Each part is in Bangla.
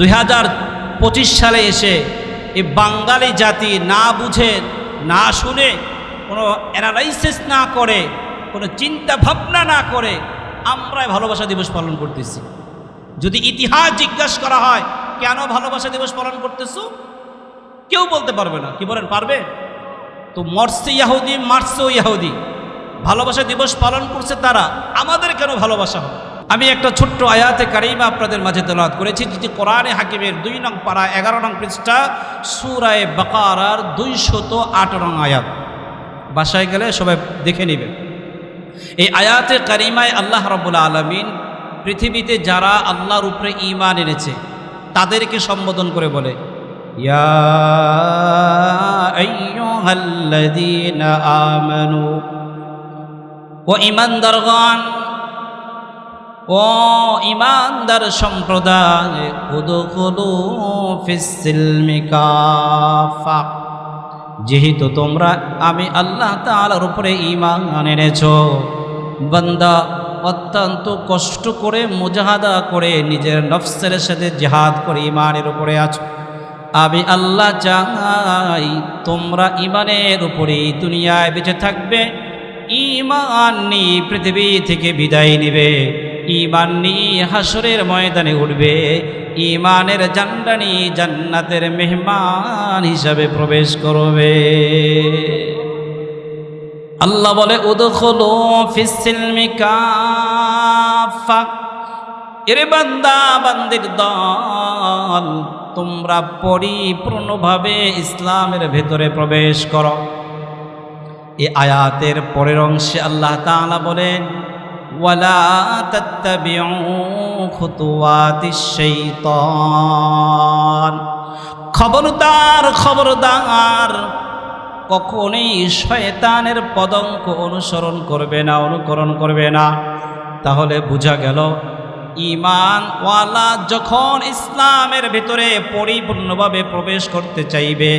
দুই হাজার পঁচিশ সালে এসে এই বাঙালি জাতি না বুঝে, না শুনে, কোনো অ্যানালাইসিস না করে, কোনো চিন্তা ভাবনা না করে আমরাই ভালোবাসা দিবস পালন করতেছি। যদি ইতিহাস জিজ্ঞাসা করা হয়, কেন ভালোবাসা দিবস পালন করতেছো? কেউ বলতে পারবে না। কি বলেন, পারবে? তো মরছে ইয়াহুদি মারছেও ইয়াহুদি, ভালোবাসা দিবস পালন করছে তারা, আমাদের কেন ভালোবাসা হবে? আমি একটা ছোট্ট আয়াতে কারিমা আপনাদের মাঝে তেলাওয়াত করেছি, যেটি কোরআনে হাকিমের দুই নং পাড়া এগারো নং পৃষ্ঠা, সুরায় বাকারার দুইশত আট নং আয়াত। বাসায় গেলে সবাই দেখে নেবে। এই আয়াতে কারিমায় আল্লাহ রব্বুল আলমিন পৃথিবীতে যারা আল্লাহর উপরে ঈমান এনেছে, তাদেরকে সম্বোধন করে বলে, ইয়া আমানু ও ইমানদারগণ ও ইমানদার সম্প্রদায় যেহেতু তোমরা, আমি আল্লাহ তাআলার উপরে ঈমান এনেছো, বান্দা অত্যন্ত কষ্ট করে মুজাহাদা করে নিজের নফসের সাথে জিহাদ করে ইমানের উপরে আছো। আমি আল্লাহ চাই তোমরা ইমানের উপরেই দুনিয়ায় বেঁচে থাকবে ইমান নিয়ে পৃথিবী থেকে বিদায় নেবে। ইমান নিয়ে হাসরের ময়দানে উঠবে। ইমানের জান্ডানি জান্নাতের মেহমান হিসাবে প্রবেশ করবে। আল্লাহ বলে, উদখলো বান্দির দল, তোমরা পরিপূর্ণভাবে ইসলামের ভেতরে প্রবেশ করো। এ আয়াতের পরের অংশে আল্লাহ তাআলা বলেন ওয়ালা তাত্তাবিউ খুতুওয়াতিশ শাইতান। খবরদার খবরদার, কখনই শয়তানের পদঙ্ক অনুসরণ করবে না, অনুকরণ করবে না। তাহলে বোঝা গেল ইমান ওয়ালা যখন ইসলামের ভিতরে পরিপূর্ণভাবে প্রবেশ করতে চাইবে,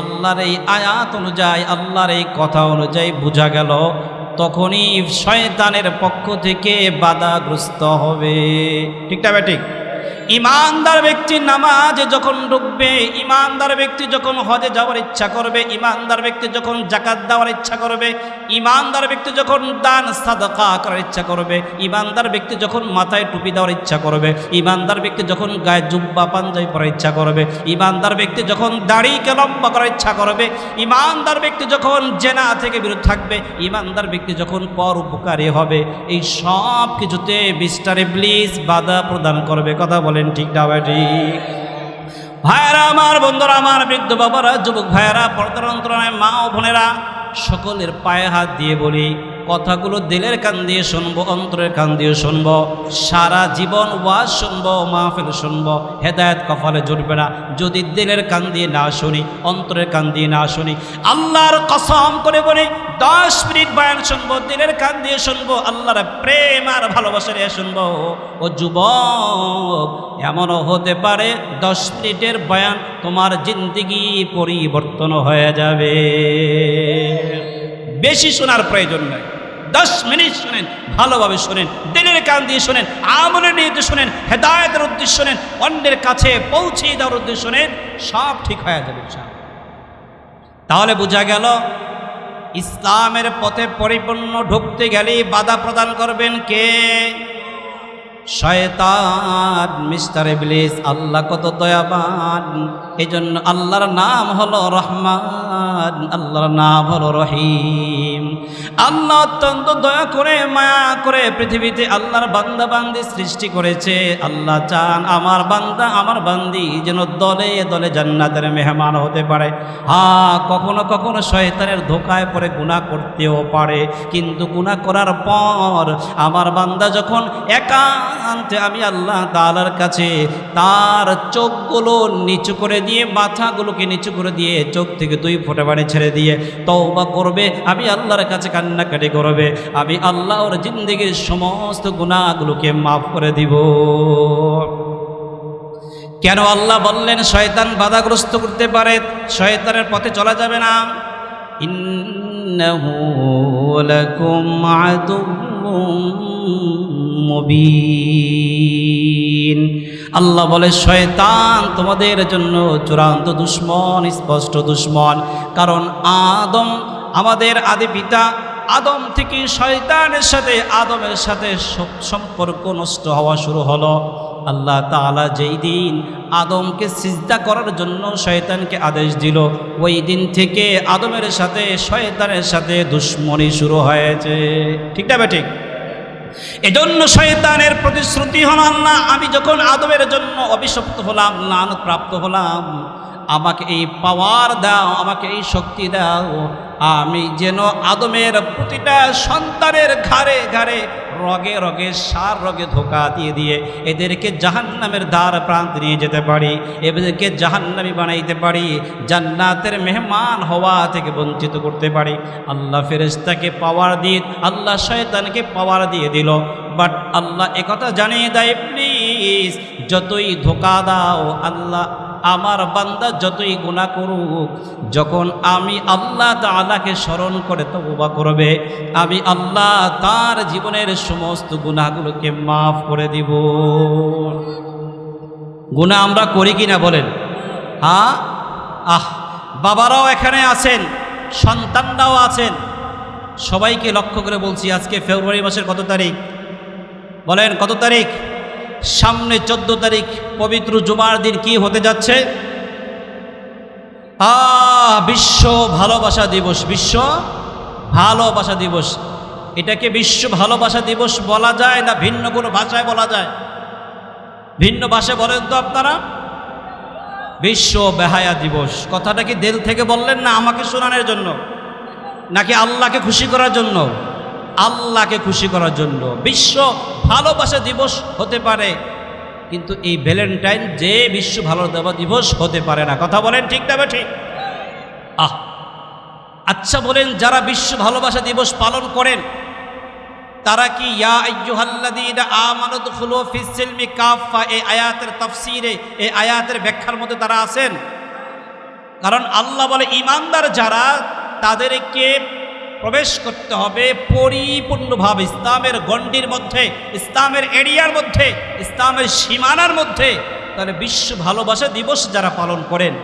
আল্লাহর এই আয়াত অনুযায়ী, আল্লাহর এই কথা অনুযায়ী বোঝা গেল তখনই শয়তানের পক্ষ থেকে বাধাগ্রস্ত হবে। ঠিকটা ঠিক? ইমানদার ব্যক্তি নামাজে যখন ঢুকবে, ইমানদার ব্যক্তি যখন হজে যাওয়ার ইচ্ছা করবে, ইমানদার ব্যক্তি যখন জাকাত দেওয়ার ইচ্ছা করবে, ইমানদার ব্যক্তি যখন দান সাদাকা করার ইচ্ছা করবে, ইমানদার ব্যক্তি যখন মাথায় টুপি দেওয়ার ইচ্ছা করবে, ইমানদার ব্যক্তি যখন গায়ে জুব্বা, পাঞ্জাবি পরার ইচ্ছা করবে, ইমানদার ব্যক্তি যখন দাড়িকে লম্বা করার ইচ্ছা করবে, ইমানদার ব্যক্তি যখন জেনা থেকে বিরত থাকবে, ইমানদার ব্যক্তি যখন পর উপকারী হবে, এই সব কিছুতে মিস্টার ইবলিস বাধা প্রদান করবে। কথা বলেন ঠিক না ঠিক। ভাইয়েরা, আমার বন্ধুরা, আমার বৃদ্ধ বাবারা, যুবক ভাইয়েরা, পর্দার মা ও বোনেরা, সকলের পায়ে হাত দিয়ে বলি কথাগুলো দিলের কান দিয়ে শুনব, অন্তরের কান দিয়ে শুনব, সারা জীবন ওয়াজ শুনব, মাহফিল শুনব, হেদায়ত কপালে জুটবে না। যদি দিলের কান দিয়ে না শুনি, অন্তরের কান দিয়ে না শুনি, আল্লাহর কসম করে বলি, দশ মিনিট বয়ান শুনব, দিলের কান দিয়ে শুনব, আল্লাহর প্রেম আর ভালোবাসা শুনব। ও যুবক, এমনও হতে পারে দশ মিনিটের বয়ান তোমার জিন্দিগি পরিবর্তন হয়ে যাবে। বেশি শোনার প্রয়োজন নাই। দশ মিনিট শোনেন, ভালোভাবে শোনেন দিনের কান দিয়ে শোনেন, আমলের নিয়ে শোনেন, হেদায়তের উদ্দেশ্য শোনেন, অন্যের কাছে পৌঁছে দেওয়ার উদ্দেশ্য শোনেন, সব ঠিক হয়ে যাবে। তাহলে বোঝা গেল, ইসলামের পথে পরিপূর্ণ ঢুকতে গেলেই বাধা প্রদান করবেন কে শয়তান, মিস্টার ইবলিস, আল্লাহ কত দয়াবান। এই জন্য আল্লাহর নাম হলো রহমান, আল্লাহর নাম হলো রহিম। আল্লাহ অত্যন্ত দয়া করে, মায়া করে পৃথিবীতে আল্লাহর বান্দা বান্দি সৃষ্টি করেছে। আল্লাহ চান আমার বান্দা, আমার বান্দি যেন দলে দলে জান্নাতের মেহমান হতে পারে। হ্যাঁ কখনো কখনো শয়তানের ধোকায় পড়ে গুণা করতেও পারে। কিন্তু গুণা করার পর আমার বান্দা যখন একান্তে আমি আল্লাহ তালার কাছে তার চোখগুলো নিচু করে দিয়ে, মাথাগুলোকে নিচু করে দিয়ে, চোখ থেকে দুই ফোঁটা পানি ছেড়ে দিয়ে তওবা করবে, আমি আল্লাহর কাছে কান্নাকাটি করবে, আমি আল্লাহ ওর জিন্দগির সমস্ত গুণাগুলোকে মাফ করে দিব। কেন আল্লাহ বললেন, শয়তান বাধাগ্রস্ত করতে পারে, শয়তানের পথে চলা যাবে না। ইন্নাহু লাকুম আদুউম মুবিন। আল্লাহ বলে, শয়তান তোমাদের জন্য চূড়ান্ত দুশ্মন, স্পষ্ট দুশ্মন। কারণ আদম, আমাদের আদি পিতা, আদম থেকে শয়তানের সাথে, আদমের সাথে সম্পর্ক নষ্ট হওয়া শুরু হলো। আল্লাহ তাআলা যেই দিন আদমকে সিজদা করার জন্য শয়তানকে আদেশ দিল, ওই দিন থেকে আদমের সাথে, শয়তানের সাথে দুশ্মনী শুরু হয়েছে। ঠিক না ঠিক? এজন্য শয়তানের প্রতিশ্রুতি হল না আমি যখন আদমের জন্য অভিশপ্ত হলাম লান প্রাপ্ত হলাম, আমাকে এই পাওয়ার দাও, আমাকে এই শক্তি দাও, আমি যেন আদমের প্রতিটা সন্তানের ঘাড়ে ঘাড়ে রগে রগে সার রগে ধোকা দিয়ে দিয়ে এদেরকে জাহান্নামের দ্বার প্রান্ত নিয়ে যেতে পারি, এদেরকে জাহান্নামি বানাইতে পারি, জান্নাতের মেহমান হওয়া থেকে বঞ্চিত করতে পারি। আল্লাহ ফেরেশতাকে পাওয়ার দিয়ে, আল্লাহ শয়তানকে পাওয়ার দিয়ে দিল। বাট আল্লাহ একথা জানিয়ে দেয় প্লিজ যতই ধোকা দাও, আল্লাহ আমার বান্দা যতই গুণা করুক, যখন আমি আল্লাহ তাআলাকে স্মরণ করে তওবা করবে, আমি আল্লাহ তার জীবনের সমস্ত গুণাগুলোকে মাফ করে দিব। গুণা আমরা করি কি না বলেন? হ্যাঁ? আহ, বাবারাও এখানে আছেন, সন্তানরাও আছেন। সবাইকে লক্ষ্য করে বলছি, আজকে ফেব্রুয়ারি মাসের কত তারিখ? বলেন, কত তারিখ? সামনে চোদ্দ তারিখ পবিত্র জুমার দিন কি হতে যাচ্ছে? আ, বিশ্ব ভালোবাসা দিবস, বিশ্ব ভালোবাসা দিবস। এটাকে বিশ্ব ভালোবাসা দিবস বলা যায় না ভিন্ন কোনো ভাষায় বলা যায়? ভিন্ন ভাষায় বলেন তো আপনারা। বিশ্ব বেহায়া দিবস। কথাটা কি দিল থেকে বললেন না আমাকে শোনানোর জন্য? নাকি আল্লাহকে খুশি করার জন্য? আল্লাহকে খুশি করার জন্য। বিশ্ব ভালোবাসা দিবস হতে পারে, কিন্তু এই ভ্যালেন্টাইন যে বিশ্ব ভালো দেওয়া দিবস হতে পারে না। কথা বলেন ঠিক না ঠিক আহ আচ্ছা বলেন, যারা বিশ্ব ভালোবাসা দিবস পালন করেন, তারা কি, ইয়া আয়াতের তাফসীরে, এই আয়াতের ব্যাখ্যার মধ্যে তারা আছেন? কারণ আল্লাহ বলে, ইমানদার যারা, তাদেরকে প্রবেশ করতে হবে পরিপূর্ণভাবে ইসলামের গণ্ডির মধ্যে, ইসলামের এরিয়ার মধ্যে, ইসলামের সীমানার মধ্যে। তাহলে বিশ্ব ভালোবাসা দিবস যারা পালন করেন,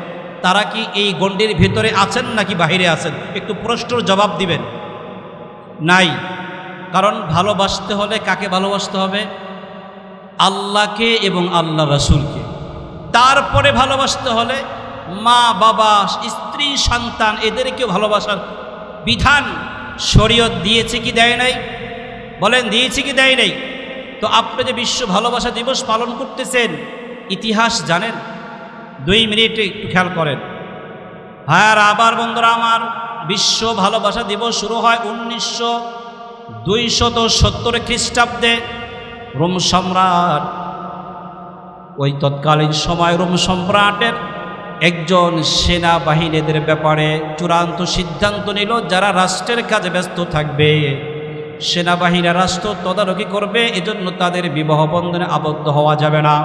তারা কি এই গণ্ডির ভিতরে আছেন নাকি বাহিরে আছেন? একটু প্রশ্নর জবাব দিবেন। নাই। কারণ ভালোবাসতে হলে কাকে ভালোবাসতে হবে? আল্লাহকে এবং আল্লাহ রাসূলকে। তারপরে ভালোবাসতে হলে মা, বাবা, স্ত্রী, সন্তান, এদেরকেও ভালোবাসার বিধান শরীয়ত দিয়েছে কি দেয় নাই? বলেন, দিয়েছে কি দেয় নাই? তো আপনি যে বিশ্ব ভালোবাসা দিবস পালন করতেছেন, ইতিহাস জানেন? দুই মিনিট একটু খেয়াল করেন। হ্যাঁ আবার বন্ধুরা, আমার বিশ্ব ভালোবাসা দিবস শুরু হয় উনিশশো দুইশত সত্তর খ্রিস্টাব্দে রোম সম্রাট, ওই তৎকালীন সময় রোম সম্রাটের একজন সেনাবাহিনীদের ব্যাপারে চূড়ান্ত সিদ্ধান্ত নিল যারা রাষ্ট্রের কাজে ব্যস্ত থাকবে। সেনাবাহিনী রাষ্ট্র তদারকি করবে, এজন্য তাদের বিবাহ বন্ধনে আবদ্ধ হওয়া যাবে না।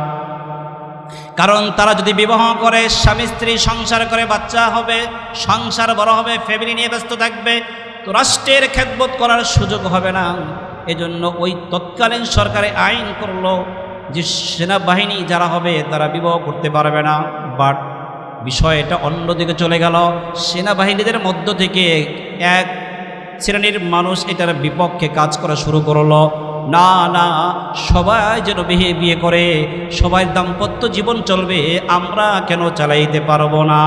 কারণ তারা যদি বিবাহ করে, স্বামী স্ত্রী সংসার করে, বাচ্চা হবে, সংসার বড় হবে ফ্যামিলি নিয়ে ব্যস্ত থাকবে, তো রাষ্ট্রের খেদবোধ করার সুযোগ হবে না। এজন্য ওই তৎকালীন সরকারে আইন করল যে সেনাবাহিনী যারা হবে, তারা বিবাহ করতে পারবে না। বাট বিষয়টা অন্যদিকে চলে গেল। সেনাবাহিনীদের মধ্য থেকে এক শ্রেণির মানুষ এটার বিপক্ষে কাজ করা শুরু করল। না না, সবাই যেন বিয়ে বিয়ে করে, সবাই দাম্পত্য জীবন চলবে, আমরা কেন চালাইতে পারব না?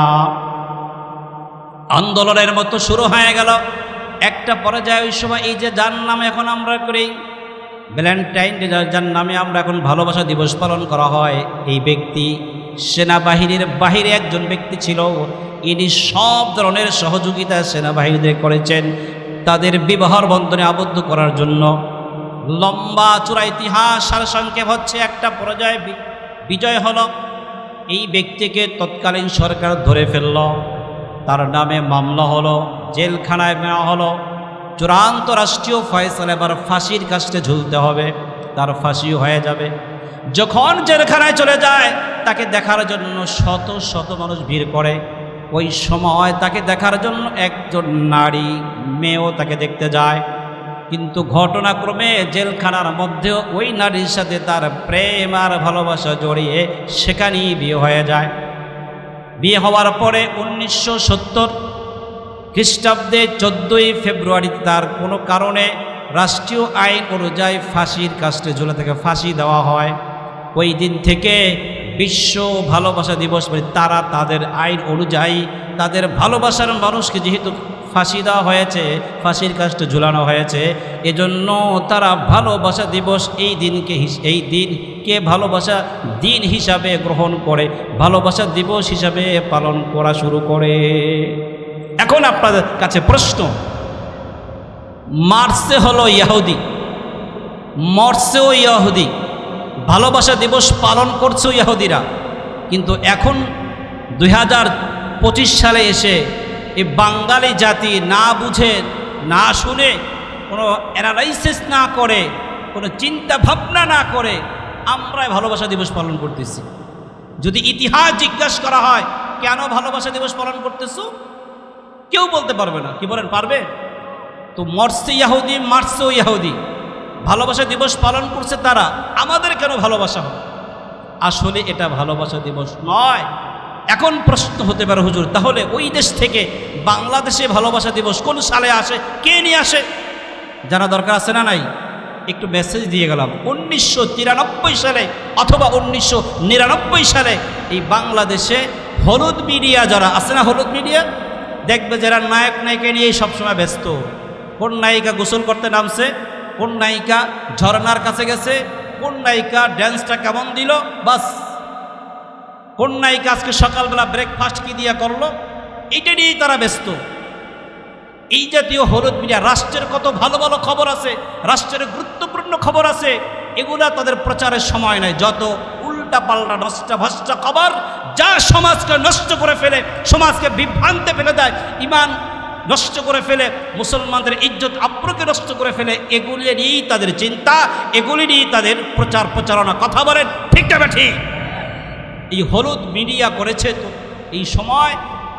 আন্দোলনের মতো শুরু হয়ে গেল। একটা পর্যায়ে ওই সময় এই যে যার নামে এখন আমরা করি, ভ্যালেন্টাইন ডে, যার নামে আমরা এখন ভালোবাসা দিবস পালন করা হয়, এই ব্যক্তি সেনাবাহিনীর বাহিরে একজন ব্যক্তি ছিল। ইনি সব ধরনের সহযোগিতা সেনাবাহিনীদের করেছেন। তাদের বিবাহর বন্ধনে আবদ্ধ করার জন্য। লম্বা চূড়া ইতিহাস সারসংক্ষেপ হচ্ছে একটা পর্যায়ে বিজয় হল, এই ব্যক্তিকে তৎকালীন সরকার ধরে ফেলল। তার নামে মামলা হলো, জেলখানায় নেওয়া হলো। চূড়ান্ত রাষ্ট্রীয় ফয়সালা এবার ফাঁসির কাছে ঝুলতে হবে। তার ফাঁসিও হয়ে যাবে। যখন জেলখানায় চলে যায়, তাকে দেখার জন্য শত শত মানুষ ভিড় করে। ওই সময় তাকে দেখার জন্য একজন নারী, মেয়েও তাকে দেখতে যায়। কিন্তু ঘটনাক্রমে জেলখানার মধ্যেও ওই নারীর সাথে তার প্রেম আর ভালোবাসা জড়িয়ে সেখানেই বিয়ে হয়ে যায়। বিয়ে হওয়ার পরে উনিশশো সত্তর খ্রিস্টাব্দে চোদ্দোই ফেব্রুয়ারিতে তার কোনো কারণে রাষ্ট্রীয় আইন অনুযায়ী ফাঁসির কাস্টে ঝুলে থেকে ফাঁসি দেওয়া হয়। ওই দিন থেকে বিশ্ব ভালোবাসা দিবস মানে তারা তাদের আইন অনুযায়ী তাদের ভালোবাসার মানুষকে যেহেতু ফাঁসি দেওয়া হয়েছে, ফাঁসির কাজটা ঝুলানো হয়েছে, এজন্য তারা ভালোবাসা দিবস এই দিনকে এই দিনকে ভালোবাসা দিন হিসাবে গ্রহণ করে, ভালোবাসা দিবস হিসাবে পালন করা শুরু করে। এখন আপনাদের কাছে প্রশ্ন, মার্সে হলো ইয়াহুদি, মর্সেও ইয়াহুদি ভালোবাসা দিবস পালন করছে ইয়াহুদিরা। কিন্তু এখন দুই হাজার পঁচিশ সালে এসে এই বাঙালি জাতি না বুঝে, না শুনে, কোনো অ্যানালাইসিস না করে, কোনো চিন্তা ভাবনা না করে আমরাই ভালোবাসা দিবস পালন করতেছি। যদি ইতিহাস জিজ্ঞাসা করা হয়, কেন ভালোবাসা দিবস পালন করতেছো? কেউ বলতে পারবে না। কি বলেন, পারবে? তো মর্সে ইয়াহুদি মার্সেও ইয়াহুদি। ভালোবাসা দিবস পালন করছে তারা, আমাদের কেন ভালোবাসা হয় আসলে এটা ভালোবাসা দিবস নয়। এখন প্রশ্ন হতে পারে, হুজুর, তাহলে ওই দেশ থেকে বাংলাদেশে ভালোবাসা দিবস কোন সালে আসে, কে নিয়ে আসে? জানা দরকার আছে না নাই? একটু মেসেজ দিয়ে গেলাম। উনিশশো তিরানব্বই সালে অথবা উনিশশো নিরানব্বই সালে এই বাংলাদেশে হলুদ মিডিয়া যারা, আছে না হলুদ মিডিয়া? দেখবে যারা নায়ক নায়িকা নিয়েই সবসময় ব্যস্ত। কোন নায়িকা গোসল করতে নামছে? কোন নায়িকা ঝর্নার কাছে গেছে? কোন নায়িকা ড্যান্সটা কেমন দিল? বাস। কোন নায়িকা আজকে সকালবেলা ব্রেকফাস্ট কি দিয়ে করল? এইটা নিয়েই তারা ব্যস্ত। এই জাতীয় হলুদ মিডিয়া, রাষ্ট্রের কত ভালো ভালো খবর আছে, রাষ্ট্রের গুরুত্বপূর্ণ খবর আছে, এগুলা তাদের প্রচারের সময় নাই যত উল্টা পাল্টা নষ্ট ভষ্ট খবর, যা সমাজকে নষ্ট করে ফেলে, সমাজকে বিভ্রান্তে ফেলে দেয়, ইমান নষ্ট করে ফেলে, মুসলমানদের ইজ্জত আব্রকে নষ্ট করে ফেলে, এগুলিরই তাদের চিন্তা এগুলি নিয়েই তাদের প্রচার প্রচারণা। কথা বলেন, ঠিক না ঠিক এই হলুদ মিডিয়া করেছে তো, এই সময়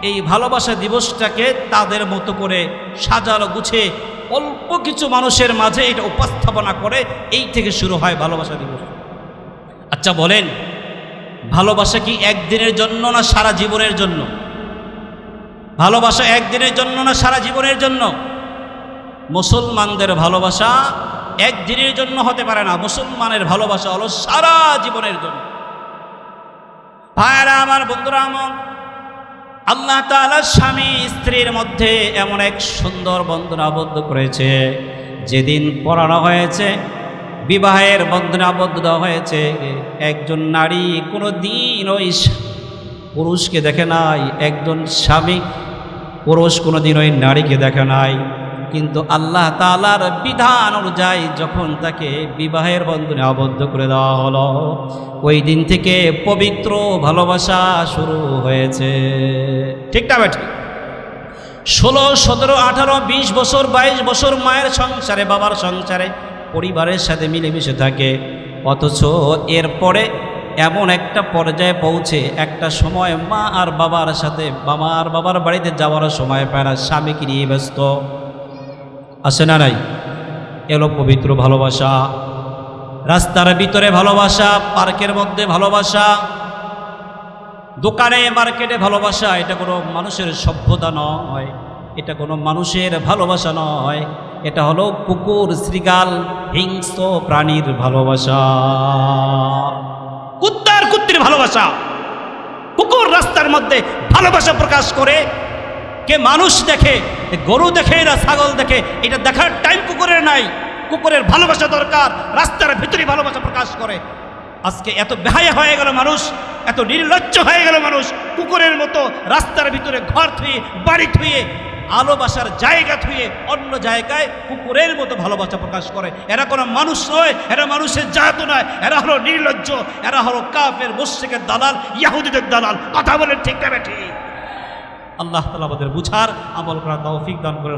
এই ভালোবাসা দিবসটাকে তাদের মতো করে সাজানো গুছে অল্প কিছু মানুষের মাঝে এটা উপস্থাপনা করে এই থেকে শুরু হয় ভালোবাসা দিবস। আচ্ছা বলেন, ভালোবাসা কি একদিনের জন্য না সারা জীবনের জন্য? ভালোবাসা একদিনের জন্য না সারা জীবনের জন্য? মুসলমানদের ভালোবাসা একদিনের জন্য হতে পারে না। মুসলমানের ভালোবাসা হলো সারা জীবনের জন্য। ভাইরা আমার, বন্ধুরা আমার, আল্লাহ তাআলা স্বামী স্ত্রীর মধ্যে এমন এক সুন্দর বন্ধন আবদ্ধ করেছে। যেদিন পড়ানো হয়েছে, বিবাহের বন্ধনে আবদ্ধ দেওয়া হয়েছে, একজন নারী কোনো দিন ওই পুরুষকে দেখে নাই, একজন স্বামী পুরুষ কোনো দিন ওই নারীকে দেখে নাই। কিন্তু আল্লাহ তালার বিধান অনুযায়ী যখন তাকে বিবাহের বন্ধনে আবদ্ধ করে দেওয়া হলো, ওই দিন থেকে পবিত্র ভালোবাসা শুরু হয়েছে। ঠিক না ঠিক ষোলো, সতেরো, আঠারো, বিশ বছর, বাইশ বছর মায়ের সংসারে, বাবার সংসারে, পরিবারের সাথে মিলেমিশে থাকে। অথচ এরপরে এমন একটা পর্যায়ে পৌঁছে একটা সময় মা আর বাবার সাথে, বাবা আর বাবার বাড়িতে যাওয়ার সময় পায় না, স্বামীকে নিয়ে ব্যস্ত। আসে না নাই? এলো পবিত্র ভালোবাসা। রাস্তার ভিতরে ভালোবাসা, পার্কের মধ্যে ভালোবাসা, দোকানে, মার্কেটে ভালোবাসা, এটা কোনো মানুষের সভ্যতা নয়। এটা কোনো মানুষের ভালোবাসা নয়। এটা হলো কুকুর শ্রীগাল হিংস্র প্রাণীর ভালোবাসা। কুত্তির ভালোবাসা। কুকুর রাস্তার মধ্যে ভালোবাসা প্রকাশ করে। কে মানুষ দেখে গরু দেখে না ছাগল দেখে, এটা দেখার টাইম কুকুরের নাই। কুকুরের ভালোবাসা দরকার, রাস্তার ভিতরে ভালোবাসা প্রকাশ করে। আজকে এত বেহায়া হয়ে গেল মানুষ, এত নির্লজ্জ হয়ে গেল মানুষ, কুকুরের মতো রাস্তার ভিতরে ঘর থুয়ে, বাড়ি থুয়ে ভালোবাসার জায়গা থুয়ে অন্য জায়গায় কুকুরের মতো ভালোবাসা প্রকাশ করে। এরা কোনো মানুষ নয়, এরা মানুষের জাত নয়, এরা হলো নির্লজ্জ, এরা হলো কাফের, মুশ্রিকের দালাল, ইয়াহুদিদের দালাল। কথা বলেন ঠিক না ঠিক আল্লাহ তালা আমাদের বুঝার, আমল করা তৌফিক দান করে